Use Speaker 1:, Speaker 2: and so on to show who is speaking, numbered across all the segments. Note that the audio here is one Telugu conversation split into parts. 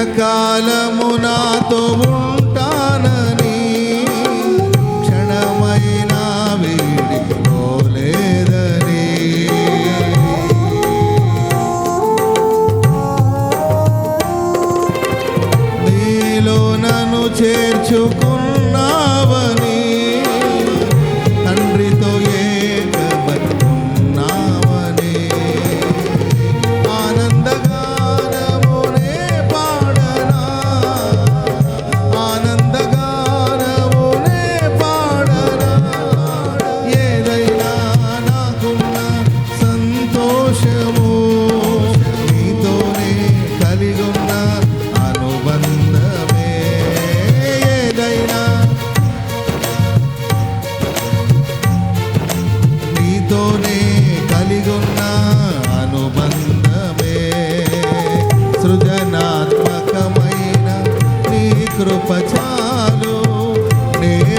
Speaker 1: చిరకాలము నాతో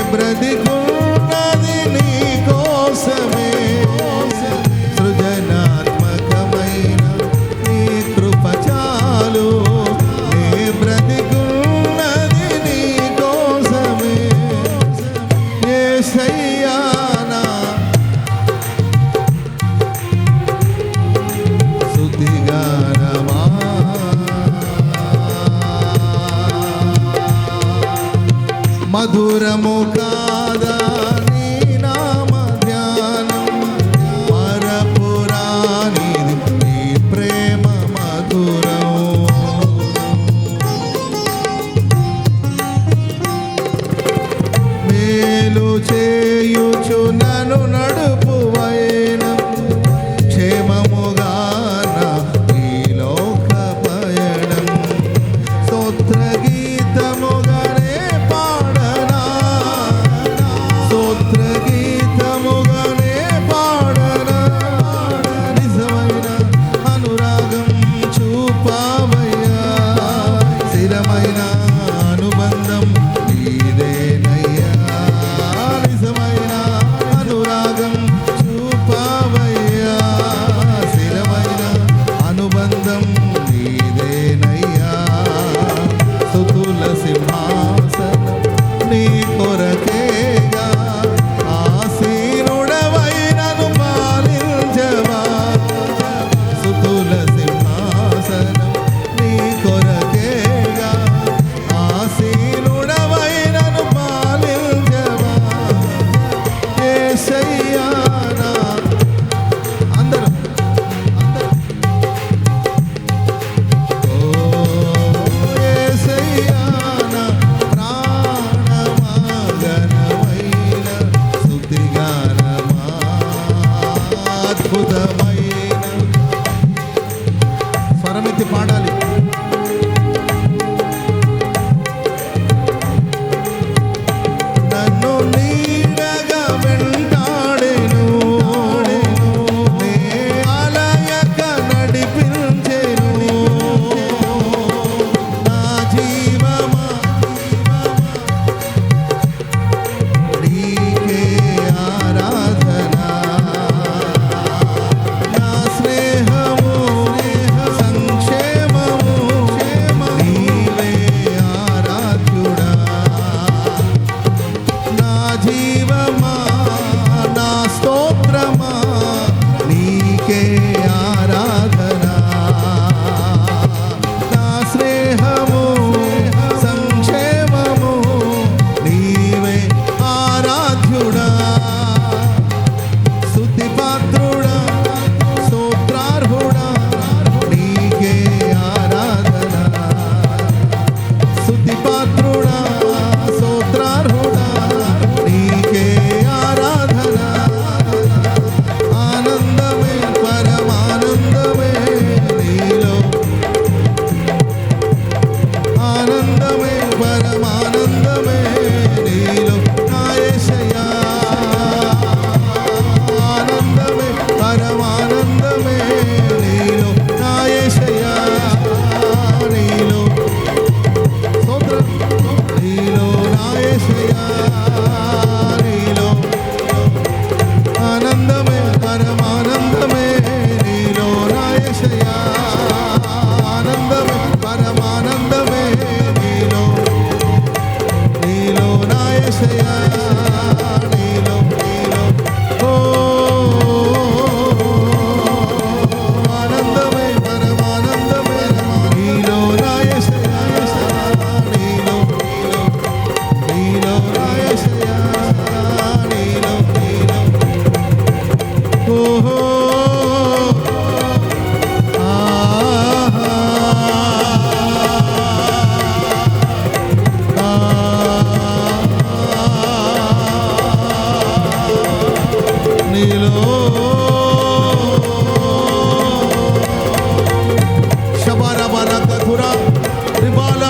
Speaker 1: నే బ్రతికున్నది మధురము కాదా? பந்தம்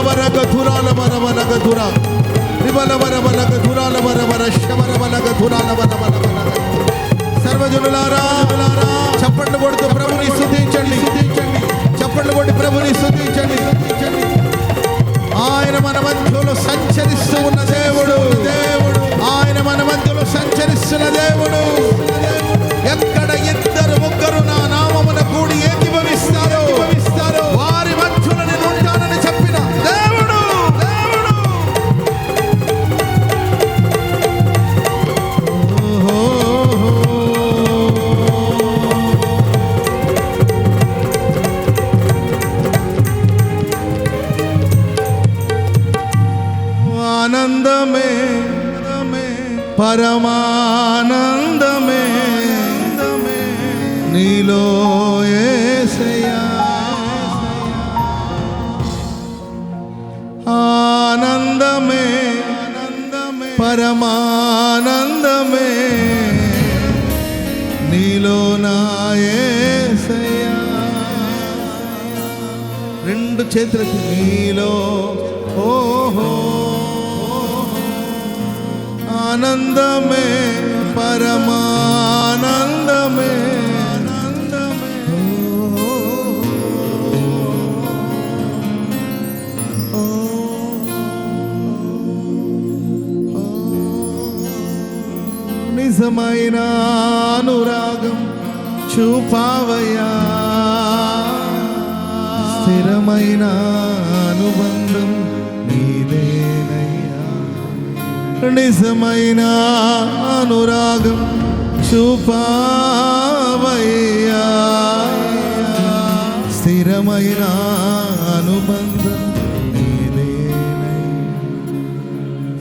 Speaker 1: వరగధురాల వరవనగధుర విమల వరవనగధురాల వరవర శవరవనగధురాల వరవనగ సర్వజనులారా చప్పట్లు కొడుతూ ప్రభుని శుద్ధించండి చప్పట్లు కొట్టి ప్రభుని శుద్ధించండి ఆయన మన మధ్యలో సంచరిస్తూ ఉన్న దేవుడు దేవుడు ఆయన మన మధ్యలో సంచరిస్తున్న దేవుడు ఎక్కడ ఇద్దరు ముగ్గురు నా నామమున కూడి ఏకీభవిస్తారు పరమానందమే నీలో యేసయ్యా ఆనందమే పరమానందమే నీలో నాయసయా రెండు చేతులకి నీలో ఆనందమే పరమానందమే నిజమైన అనురాగం చూపావయా స్థిరమైన అనుబంధం నిజమైన అనురాగం చూపావయ్యా. స్థిరమైన అనుబంధం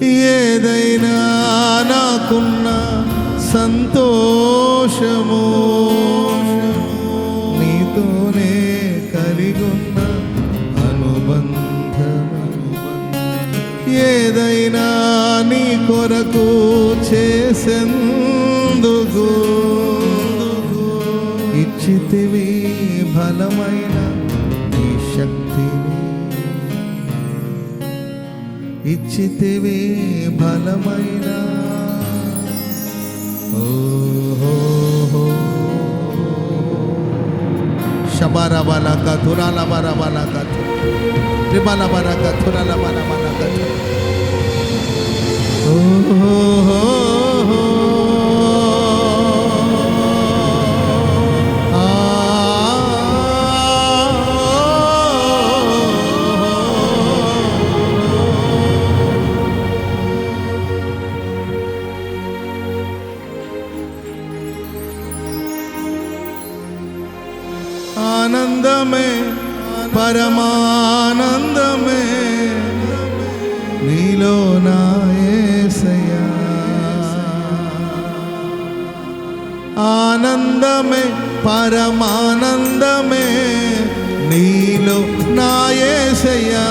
Speaker 1: ఏదైనా నాకున్న సంతోషము. చేసేందుకు ఇచ్చితివి బలమైన నీ శక్తిని. ఇచ్చితివి బలమైన ఓహో శబర బల కథురాల బర బల కథు త్రిబల బర కథురల బల బల కథ నీలో నా యేసయ్యా ఆనందమే పరమానందమే నీలో నా యేసయ్యా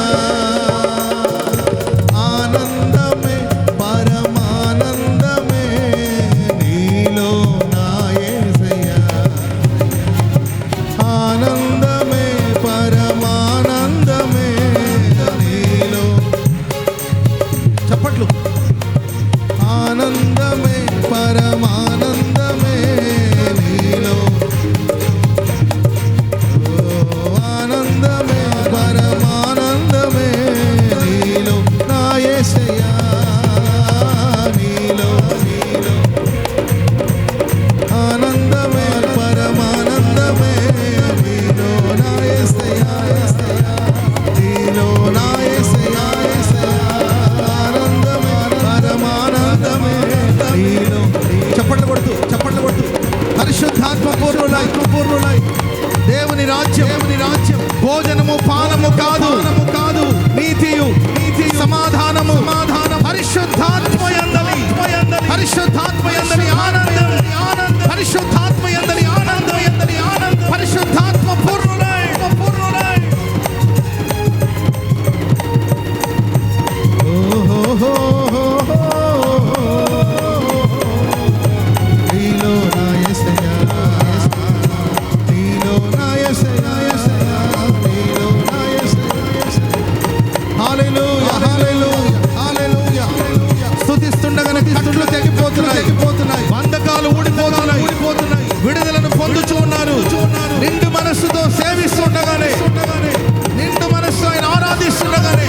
Speaker 1: పొందుచూ ఉన్నారు. నిండు మనస్సుతో సేవిస్తుండగానే నిండు మనస్సు ఆయన ఆరాధిస్తుండగానే